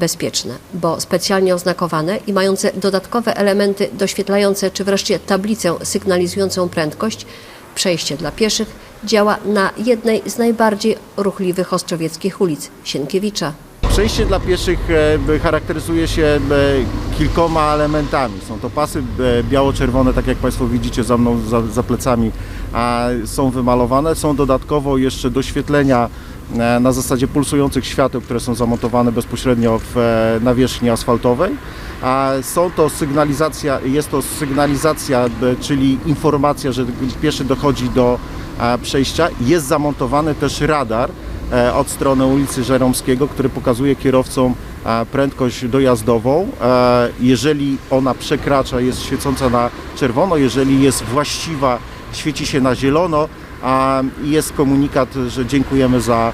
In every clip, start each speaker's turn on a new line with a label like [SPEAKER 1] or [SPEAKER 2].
[SPEAKER 1] Bezpieczne, bo specjalnie oznakowane i mające dodatkowe elementy doświetlające czy wreszcie tablicę sygnalizującą prędkość, przejście dla pieszych działa na jednej z najbardziej ruchliwych ostrowieckich ulic Sienkiewicza.
[SPEAKER 2] Przejście dla pieszych e, charakteryzuje się e, kilkoma elementami. Są to pasy e, biało-czerwone, tak jak Państwo widzicie za mną, za, za plecami, a są wymalowane. Są dodatkowo jeszcze doświetlenia na zasadzie pulsujących świateł, które są zamontowane bezpośrednio w e, nawierzchni asfaltowej. Są to sygnalizacja, jest to sygnalizacja, e, czyli informacja, że pieszy dochodzi do e, przejścia. Jest zamontowany też radar, e, od strony ulicy Żeromskiego, który pokazuje kierowcom e, prędkość dojazdową. E, Jeżeli ona przekracza, jest świecąca na czerwono, jeżeli jest właściwa, świeci się na zielono. Jest komunikat, że dziękujemy za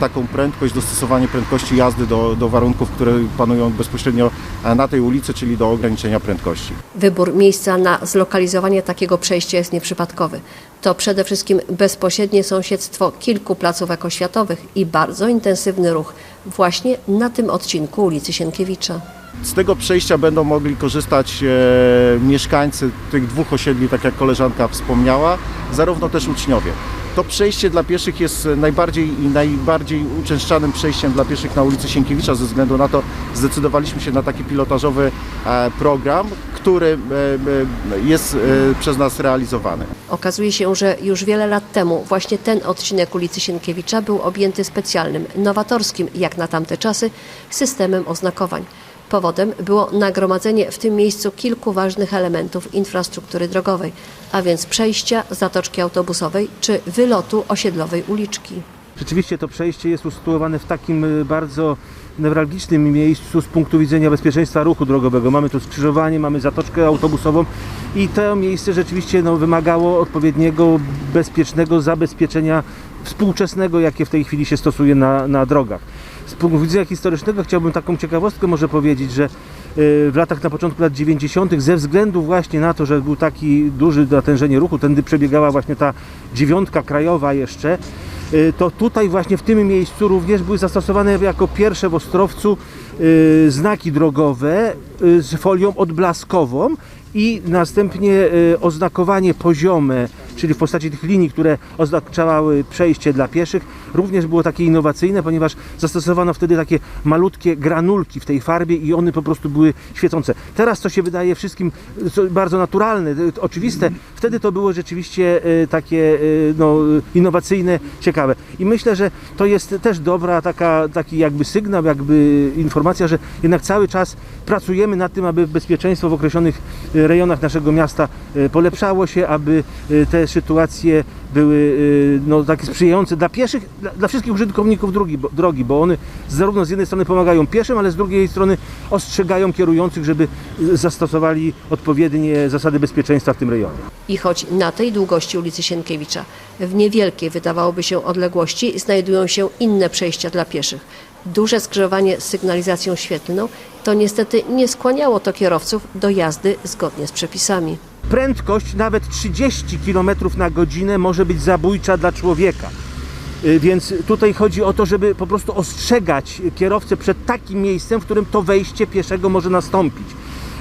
[SPEAKER 2] taką prędkość, dostosowanie prędkości jazdy do, do warunków, które panują bezpośrednio na tej ulicy, czyli do ograniczenia prędkości.
[SPEAKER 1] Wybór miejsca na zlokalizowanie takiego przejścia jest nieprzypadkowy. To przede wszystkim bezpośrednie sąsiedztwo kilku placówek oświatowych i bardzo intensywny ruch właśnie na tym odcinku ulicy Sienkiewicza.
[SPEAKER 2] Z tego przejścia będą mogli korzystać e, mieszkańcy tych dwóch osiedli, tak jak koleżanka wspomniała, zarówno też uczniowie. To przejście dla pieszych jest najbardziej i najbardziej uczęszczanym przejściem dla pieszych na ulicy Sienkiewicza. Ze względu na to zdecydowaliśmy się na taki pilotażowy e, program, który e, jest przez nas realizowany.
[SPEAKER 1] Okazuje się, że już wiele lat temu właśnie ten odcinek ulicy Sienkiewicza był objęty specjalnym, nowatorskim jak na tamte czasy, systemem oznakowań. Powodem było nagromadzenie w tym miejscu kilku ważnych elementów infrastruktury drogowej, a więc przejścia, zatoczki autobusowej czy wylotu osiedlowej uliczki.
[SPEAKER 3] Rzeczywiście to przejście jest usytuowane w takim y, bardzo newralgicznym miejscu z punktu widzenia bezpieczeństwa ruchu drogowego. Mamy tu skrzyżowanie, mamy zatoczkę autobusową i to miejsce rzeczywiście no, wymagało odpowiedniego, bezpiecznego zabezpieczenia współczesnego, jakie w tej chwili się stosuje na, na drogach. Z punktu widzenia historycznego chciałbym taką ciekawostkę może powiedzieć, że y, w latach na początku lat 90. ze względu właśnie na to, że był taki duży natężenie ruchu, tędy przebiegała właśnie ta dziewiątka krajowa jeszcze, y, to tutaj właśnie w tym miejscu również były zastosowane jako pierwsze w Ostrowcu y, znaki drogowe z folią odblaskową i następnie oznakowanie poziome, czyli w postaci tych linii, które oznaczały przejście dla pieszych, również było takie innowacyjne, ponieważ zastosowano wtedy takie malutkie granulki w tej farbie i one po prostu były świecące. Teraz to się wydaje wszystkim co- bardzo naturalne, y, oczywiste. Wtedy to było rzeczywiście y, takie no, innowacyjne, ciekawe. I myślę, że to jest też dobra taka, taki jakby sygnał, jakby informacja, że jednak cały czas pracujemy nad tym, aby bezpieczeństwo w określonych rejonach naszego miasta polepszało się, aby y, sytuacje były y, no, takie sprzyjające dla pieszych, dla, dla wszystkich użytkowników drogi bo, drogi, bo one zarówno z jednej strony pomagają pieszym, ale z drugiej strony ostrzegają kierujących, żeby y, zastosowali odpowiednie zasady bezpieczeństwa w tym rejonie.
[SPEAKER 1] I choć na tej długości ulicy Sienkiewicza, w niewielkiej wydawałoby się odległości, znajdują się inne przejścia dla pieszych. Duże skrzyżowanie z sygnalizacją świetlną, to niestety nie skłaniało to kierowców do jazdy zgodnie z przepisami.
[SPEAKER 3] Prędkość nawet 30 km na godzinę może być zabójcza dla człowieka. Y, Więc tutaj chodzi o to, żeby po prostu ostrzegać kierowcę przed takim miejscem, w którym to wejście pieszego może nastąpić.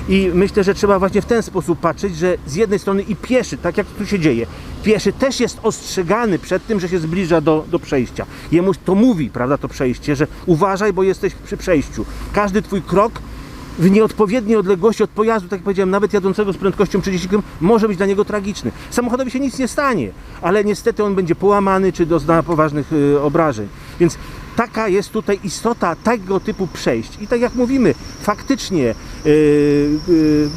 [SPEAKER 3] I myślę, że trzeba właśnie w ten sposób patrzeć, że z jednej strony i pieszy, tak jak tu się dzieje, pieszy też jest ostrzegany przed tym, że się zbliża do, do przejścia. Jemu to mówi, prawda, to przejście, że uważaj, bo jesteś przy przejściu. Każdy twój krok w nieodpowiedniej odległości od pojazdu, tak jak powiedziałem, nawet jadącego z prędkością 30 km, może być dla niego tragiczny. Samochodowi się nic nie stanie, ale niestety on będzie połamany czy dozna poważnych y, obrażeń. Więc taka jest tutaj istota tego typu przejść. I tak jak mówimy, faktycznie y, y,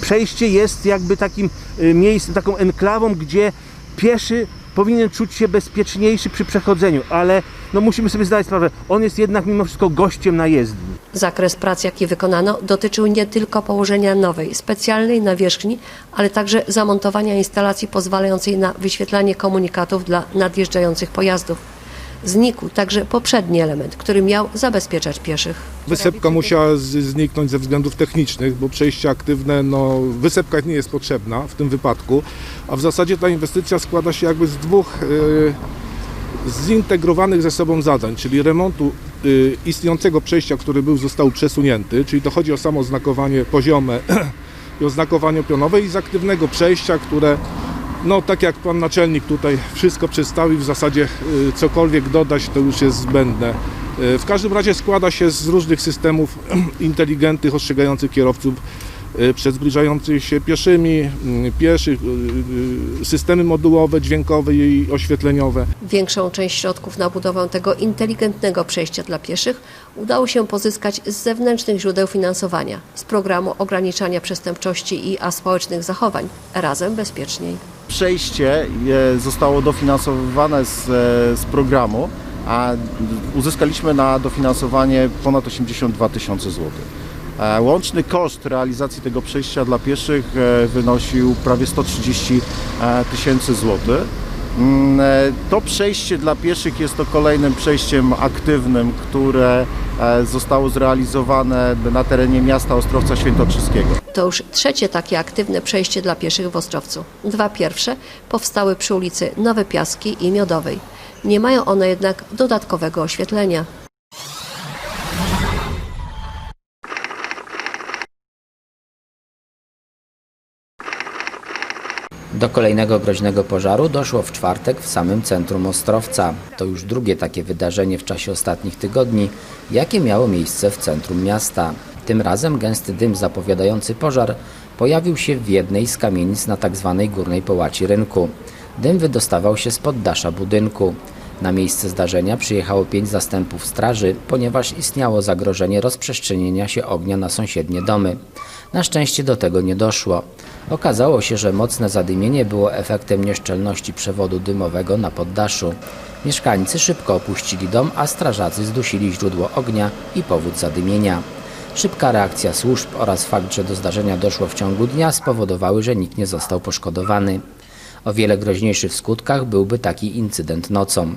[SPEAKER 3] przejście jest jakby takim y, miejscem, taką enklawą, gdzie pieszy powinien czuć się bezpieczniejszy przy przechodzeniu, ale no musimy sobie zdać sprawę, on jest jednak mimo wszystko gościem na jezdni.
[SPEAKER 1] Zakres prac, jaki wykonano, dotyczył nie tylko położenia nowej, specjalnej nawierzchni, ale także zamontowania instalacji pozwalającej na wyświetlanie komunikatów dla nadjeżdżających pojazdów. Znikł także poprzedni element, który miał zabezpieczać pieszych.
[SPEAKER 4] Wysepka musiała zniknąć ze względów technicznych, bo przejście aktywne, no wysepka nie jest potrzebna w tym wypadku, a w zasadzie ta inwestycja składa się jakby z dwóch e, zintegrowanych ze sobą zadań, czyli remontu y, istniejącego przejścia, który był, został przesunięty, czyli to chodzi o samo oznakowanie poziome i oznakowanie pionowe i z aktywnego przejścia, które no tak jak pan naczelnik tutaj wszystko przedstawił, w zasadzie y, cokolwiek dodać to już jest zbędne. Y, W każdym razie składa się z różnych systemów inteligentnych ostrzegających kierowców y, przed zbliżającymi się pieszymi, pieszych, systemy modułowe, dźwiękowe i oświetleniowe.
[SPEAKER 1] Większą część środków na budowę tego inteligentnego przejścia dla pieszych udało się pozyskać z zewnętrznych źródeł finansowania, z programu ograniczania przestępczości i aspołecznych zachowań Razem Bezpieczniej.
[SPEAKER 2] Przejście e, zostało dofinansowane z, e, z programu, a uzyskaliśmy na dofinansowanie ponad 82 tysiące złotych. E, Łączny koszt realizacji tego przejścia dla pieszych wynosił prawie 130 e, tysięcy złotych. Mm, To przejście dla pieszych jest to kolejnym przejściem aktywnym, które zostało zrealizowane na terenie miasta Ostrowca Świętokrzyskiego.
[SPEAKER 1] To już trzecie takie aktywne przejście dla pieszych w Ostrowcu. Dwa pierwsze powstały przy ulicy Nowe Piaski i Miodowej. Nie mają one jednak dodatkowego oświetlenia.
[SPEAKER 5] Do kolejnego groźnego pożaru doszło w czwartek w samym centrum Ostrowca. To już drugie takie wydarzenie w czasie ostatnich tygodni, jakie miało miejsce w centrum miasta. Tym razem gęsty dym zapowiadający pożar pojawił się w jednej z kamienic na tzw. górnej połaci rynku. Dym wydostawał się z poddasza budynku. Na miejsce zdarzenia przyjechało pięć zastępów straży, ponieważ istniało zagrożenie rozprzestrzenienia się ognia na sąsiednie domy. Na szczęście do tego nie doszło. Okazało się, że mocne zadymienie było efektem nieszczelności przewodu dymowego na poddaszu. Mieszkańcy szybko opuścili dom, a strażacy zdusili źródło ognia i powód zadymienia. Szybka reakcja służb oraz fakt, że do zdarzenia doszło w ciągu dnia spowodowały, że nikt nie został poszkodowany. O wiele groźniejszy w skutkach byłby taki incydent nocą.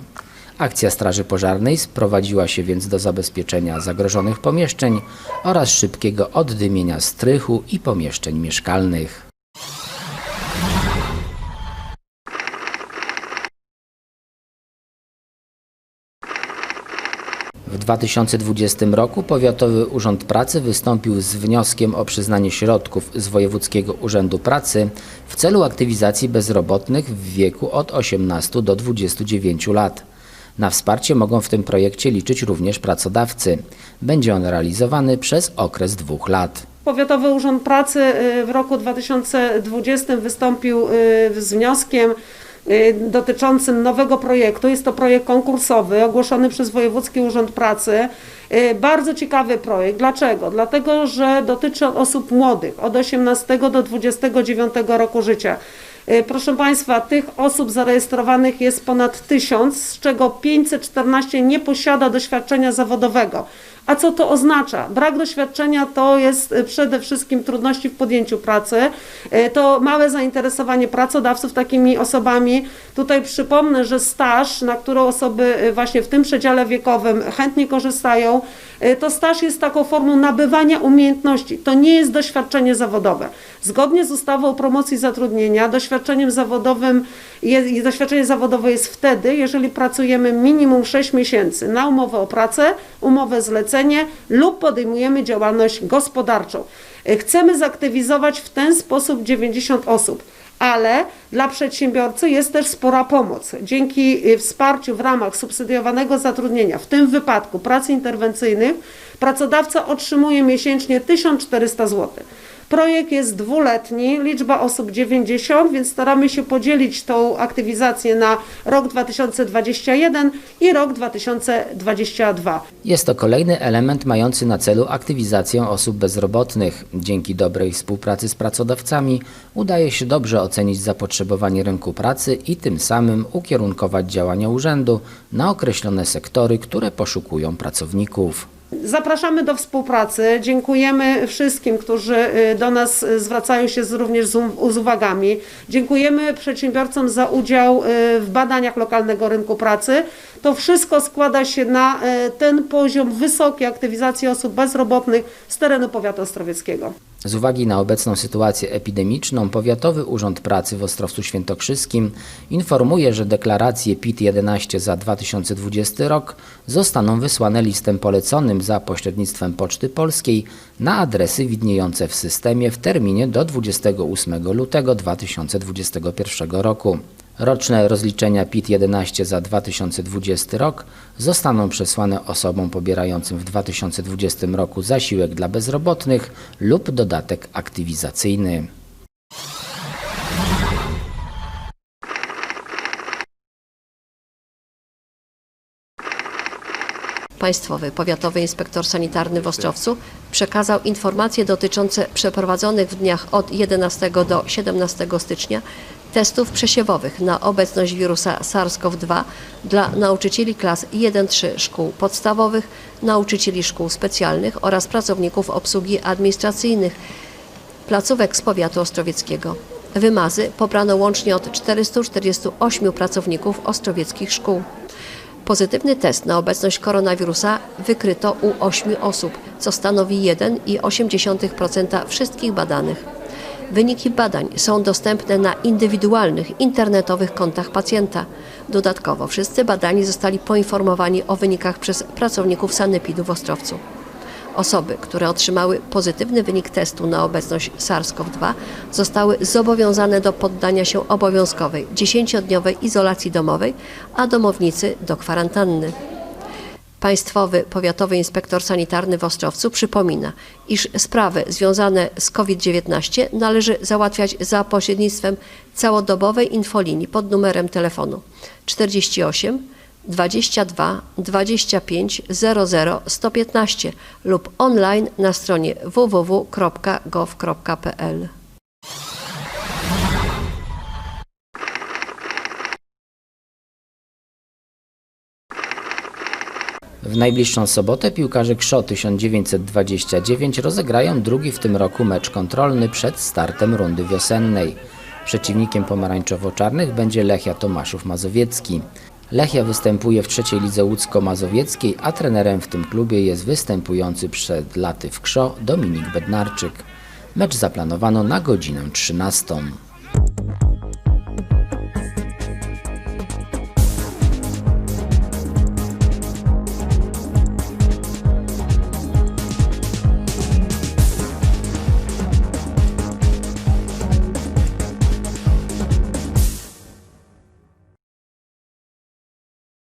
[SPEAKER 5] Akcja Straży Pożarnej sprowadziła się więc do zabezpieczenia zagrożonych pomieszczeń oraz szybkiego oddymienia strychu i pomieszczeń mieszkalnych. 2020 roku Powiatowy Urząd Pracy wystąpił z wnioskiem o przyznanie środków z Wojewódzkiego Urzędu Pracy w celu aktywizacji bezrobotnych w wieku od 18 do 29 lat. Na wsparcie mogą w tym projekcie liczyć również pracodawcy. Będzie on realizowany przez okres dwóch lat.
[SPEAKER 6] Powiatowy Urząd Pracy y, w roku 2020 wystąpił y, z wnioskiem dotyczącym nowego projektu. Jest to projekt konkursowy ogłoszony przez Wojewódzki Urząd Pracy. Y, Bardzo ciekawy projekt. Dlaczego? Dlatego, że dotyczy osób młodych od 18 do 29 roku życia. Y, Proszę Państwa, tych osób zarejestrowanych jest ponad 1000, z czego 514 nie posiada doświadczenia zawodowego. A co to oznacza? Brak doświadczenia to jest y, przede wszystkim trudności w podjęciu pracy, y, to małe zainteresowanie pracodawców takimi osobami. Tutaj przypomnę, że staż, na który osoby y, właśnie w tym przedziale wiekowym chętnie korzystają, to staż jest taką formą nabywania umiejętności. To nie jest doświadczenie zawodowe. Zgodnie z ustawą o promocji zatrudnienia, doświadczeniem zawodowym jest, doświadczenie zawodowe jest wtedy, jeżeli pracujemy minimum 6 miesięcy na umowę o pracę, umowę zlecenie lub podejmujemy działalność gospodarczą. Y, Chcemy zaktywizować w ten sposób 90 osób ale dla przedsiębiorcy jest też spora pomoc. Dzięki y, wsparciu w ramach subsydiowanego zatrudnienia, w tym wypadku pracy interwencyjnych, pracodawca otrzymuje miesięcznie 1400 zł. Projekt jest dwuletni, liczba osób 90, więc staramy się podzielić tą aktywizację na rok 2021 i rok 2022.
[SPEAKER 5] Jest to kolejny element mający na celu aktywizację osób bezrobotnych. Dzięki dobrej współpracy z pracodawcami udaje się dobrze ocenić zapotrzebowanie rynku pracy i tym samym ukierunkować działania urzędu na określone sektory, które poszukują pracowników.
[SPEAKER 6] Zapraszamy do współpracy. Dziękujemy wszystkim, którzy y, do nas y, zwracają się z, również z, um- z uwagami. Dziękujemy przedsiębiorcom za udział y, w badaniach lokalnego rynku pracy. To wszystko składa się na ten poziom wysokiej aktywizacji osób bezrobotnych z terenu powiatu ostrowieckiego.
[SPEAKER 5] Z uwagi na obecną sytuację epidemiczną, Powiatowy Urząd Pracy w Ostrowcu Świętokrzyskim informuje, że deklaracje PIT-11 za 2020 rok zostaną wysłane listem poleconym za pośrednictwem Poczty Polskiej na adresy widniejące w systemie w terminie do 28 lutego 2021 roku. Roczne rozliczenia PIT-11 za 2020 rok zostaną przesłane osobom pobierającym w 2020 roku zasiłek dla bezrobotnych lub dodatek aktywizacyjny.
[SPEAKER 1] Państwowy Powiatowy Inspektor Sanitarny w Ostrowcu przekazał informacje dotyczące przeprowadzonych w dniach od 11 do 17 stycznia testów przesiewowych na obecność wirusa SARS-CoV-2 dla nauczycieli klas 1-3 szkół podstawowych, nauczycieli szkół specjalnych oraz pracowników obsługi administracyjnych placówek z powiatu ostrowieckiego. Wymazy pobrano łącznie od 448 pracowników ostrowieckich szkół. Pozytywny test na obecność koronawirusa wykryto u 8 osób, co stanowi 1,8% wszystkich badanych. Wyniki badań są dostępne na indywidualnych internetowych kontach pacjenta. Dodatkowo wszyscy badani zostali poinformowani o wynikach przez pracowników sanepidu w Ostrowcu. Osoby, które otrzymały pozytywny wynik testu na obecność SARS-CoV-2 zostały zobowiązane do poddania się obowiązkowej 10-dniowej izolacji domowej, a domownicy do kwarantanny. Państwowy Powiatowy Inspektor Sanitarny w Ostrowcu przypomina, iż sprawy związane z COVID-19 należy załatwiać za pośrednictwem całodobowej infolinii pod numerem telefonu 48 22 25 00 115 lub online na stronie www.gov.pl.
[SPEAKER 5] W najbliższą sobotę piłkarze KSZO 1929 rozegrają drugi w tym roku mecz kontrolny przed startem rundy wiosennej. Przeciwnikiem pomarańczowo-czarnych będzie Lechia Tomaszów Mazowiecki. Lechia występuje w trzeciej lidze łódzko-mazowieckiej, a trenerem w tym klubie jest występujący przed laty w KSZO Dominik Bednarczyk. Mecz zaplanowano na godzinę 13.